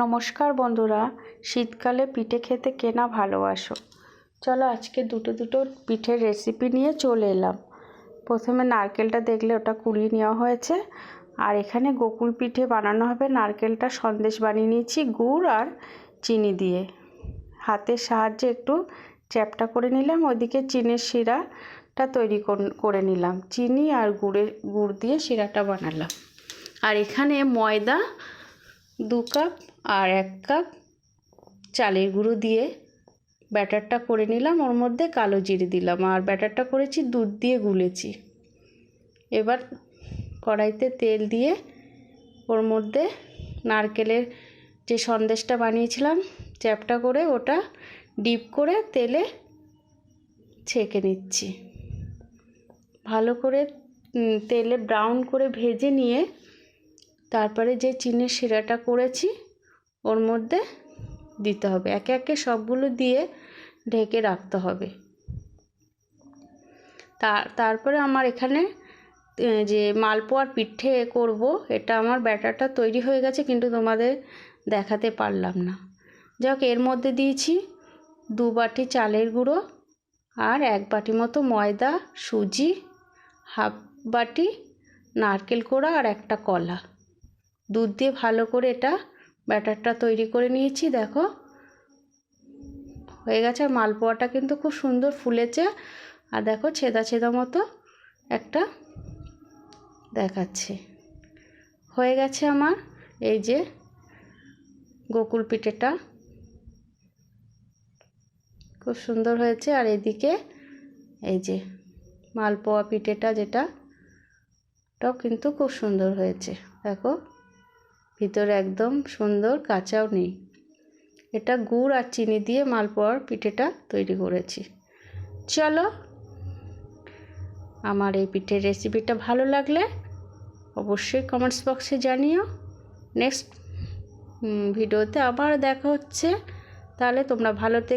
নমস্কার বন্ধুরা, শীতকালে পিঠে খেতে কেনা ভালোবাসো? চলো আজকে দুটো দুটো পিঠের রেসিপি নিয়ে চলে এলাম। প্রথমে নারকেলটা দেখলে ওটা কুড়িয়ে নেওয়া হয়েছে। আর এখানে গোকুল পিঠে বানানো হবে নারকেলটা। সন্দেশ বানিয়ে নিয়েছি গুড় আর চিনি দিয়ে। হাতের সাহায্যে একটু চ্যাপটা করে নিলাম। ওইদিকে চিনির শিরাটা তৈরি করে নিলাম। চিনি আর গুড়ের গুড় দিয়ে শিরাটা বানালাম। আর এখানে ময়দা দু কাপ আর এক কাপ চালের গুঁড়ো দিয়ে ব্যাটারটা করে নিলাম। ওর মধ্যে কালো জিরে দিলাম আর ব্যাটারটা করেছি দুধ দিয়ে গুলেছি। এবার কড়াইতে তেল দিয়ে ওর মধ্যে নারকেলের যে সন্দেশটা বানিয়েছিলাম, চ্যাপটা করে ওটা ডিপ করে তেলে ছেঁকে নিচ্ছি। ভালো করে তেলে ব্রাউন করে ভেজে নিয়ে তারপরে যে চিনির শিরাটা করেছি, ওর মধ্যে দিতে হবে। একে একে সবগুলো দিয়ে ঢেকে রাখতে হবে। তারপরে আমার এখানে যে মালপোয়ার পিঠে করব, এটা আমার ব্যাটারটা তৈরি হয়ে গেছে, কিন্তু তোমাদের দেখাতে পারলাম না। যাক, এর মধ্যে দিয়েছি দু বাটি চালের গুঁড়ো আর এক বাটি মতো ময়দা, সুজি, হাফ বাটি নারকেল কোড়া আর একটা কলা। দুধ দিয়ে ভালো করে এটা ব্যাটারটা তৈরি করে নিয়েছি, দেখো। হয়ে গেছে, আর মালপোয়াটা কিন্তু খুব সুন্দর ফুলেছে। আর দেখো, ছেদা ছেদা মতো একটা দেখাচ্ছে। হয়ে গেছে আমার এই যে গোকুল পিঠেটা। খুব সুন্দর হয়েছে, আর এদিকে এই যে মালপোয়া পিঠেটা যেটা কিন্তু খুব সুন্দর হয়েছে, দেখো। ভিতরে একদম সুন্দর কাঁচাও নেই। এটা গুড় আর চিনি দিয়ে মালপোয়ার পিঠেটা তৈরি করেছি। চলো আমার এই পিঠের রেসিপিটা ভালো লাগলে অবশ্যই কমেন্টস বক্সে জানিও। নেক্সট ভিডিওতে আবার দেখা হচ্ছে। তাহলে তোমরা ভালো